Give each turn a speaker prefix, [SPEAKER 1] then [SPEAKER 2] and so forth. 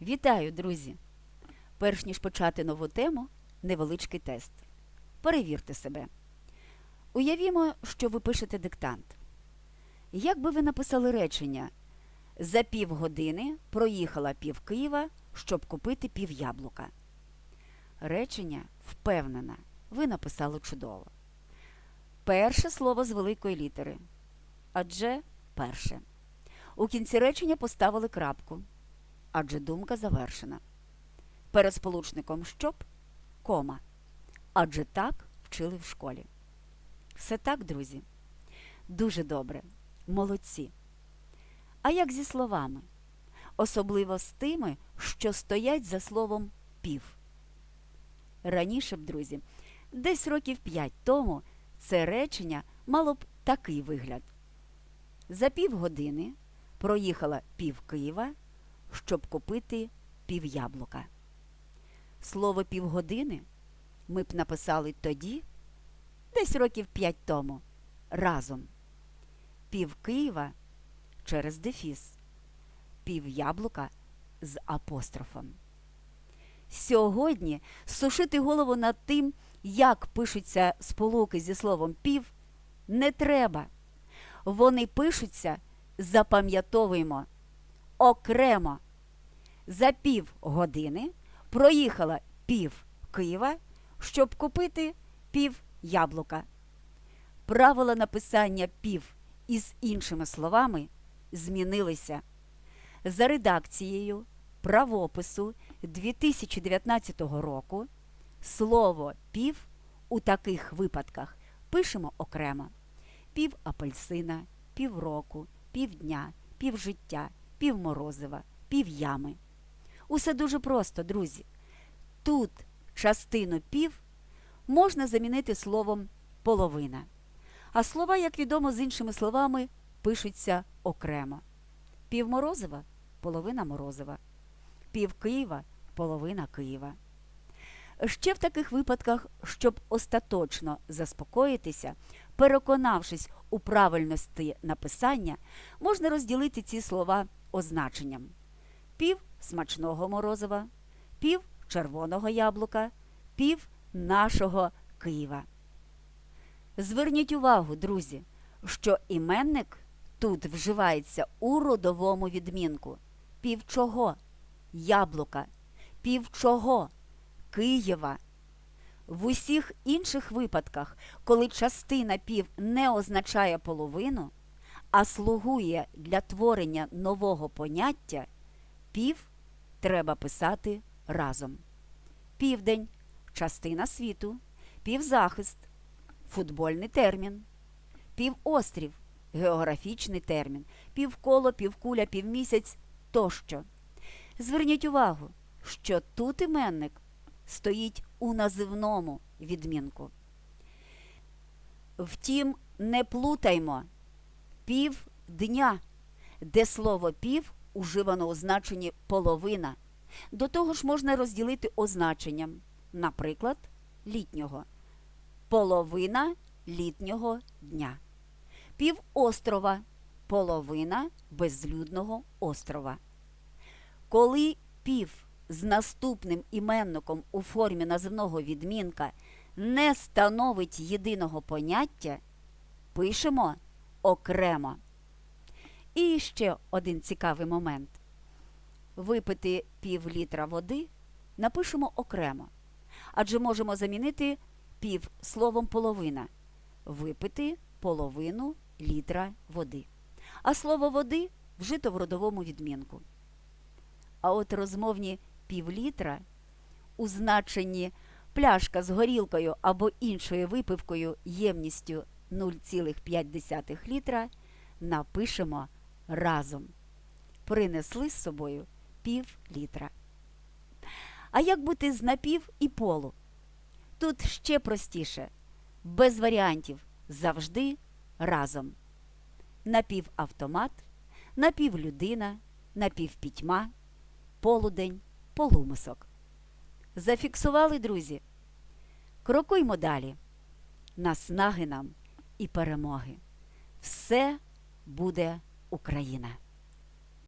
[SPEAKER 1] Вітаю, друзі! Перш ніж почати нову тему, невеличкий тест. Перевірте себе. Уявімо, що ви пишете диктант. Як би ви написали речення За півгодини проїхала пів Києва, щоб купити пів яблука. Речення впевнена. Ви написали чудово. Перше слово з великої літери. Адже перше. У кінці речення поставили крапку. Адже думка завершена. Перед сполучником щоб кома. Адже так вчили в школі. Все так, друзі? Дуже добре. Молодці. А як зі словами? Особливо з тими, що стоять за словом пів. Раніше б, друзі, десь років п'ять тому це речення мало б такий вигляд. За півгодини проїхала пів Києва, щоб купити пів яблука. Слово півгодини ми б написали тоді, десь років п'ять тому, разом. Пів Києва через дефіс, пів яблука з апострофом. Сьогодні сушити голову над тим, як пишуться сполуки зі словом пів, не треба. Вони пишуться, запам'ятовуємо, окремо. За пів години проїхала пів Києва, щоб купити пів яблука. Правила написання пів із іншими словами змінилися. За редакцією правопису 2019 року слово пів у таких випадках пишемо окремо: пів апельсина, півроку, півдня, півжиття, півморозива, півями. Усе дуже просто, друзі. Тут частину пів можна замінити словом половина. А слова, як відомо, з іншими словами пишуться окремо. Пів морозива половина морозива. Пів Києва половина Києва. Ще в таких випадках, щоб остаточно заспокоїтися, переконавшись у правильності написання, можна розділити ці слова означенням: пів смачного морозива, пів червоного яблука, пів нашого Києва. Зверніть увагу, друзі, що іменник тут вживається у родовому відмінку. Пів чого? Яблука, пів чого? Києва. В усіх інших випадках, коли частина пів не означає половину, а слугує для творення нового поняття, пів треба писати разом. Південь частина світу, півзахист футбольний термін, півострів географічний термін, півколо, півкуля, півмісяць тощо. Зверніть увагу, що тут іменник стоїть у називному відмінку. Втім, не плутаймо півдня, де слово пів уживано у значенні половина. До того ж можна розділити означенням, наприклад, літнього. Половина літнього дня. Півострова половина безлюдного острова. Коли пів з наступним іменником у формі називного відмінка не становить єдиного поняття, пишемо окремо. І ще один цікавий момент. Випити пів літра води напишемо окремо, адже можемо замінити пів словом половина, випити половину літра води. А слово води вжито в родовому відмінку. А от розмовні півлітра у значенні пляшка з горілкою або іншою випивкою ємністю 0,5 літра напишемо разом. Принесли з собою пів літра. А як бути з напів і полу? Тут ще простіше, без варіантів, завжди разом. Напівавтомат, напівлюдина, напівпітьма, полудень, полумисок. Зафіксували, друзі? Крокуймо далі. Наснаги нам і перемоги. Все буде Україна!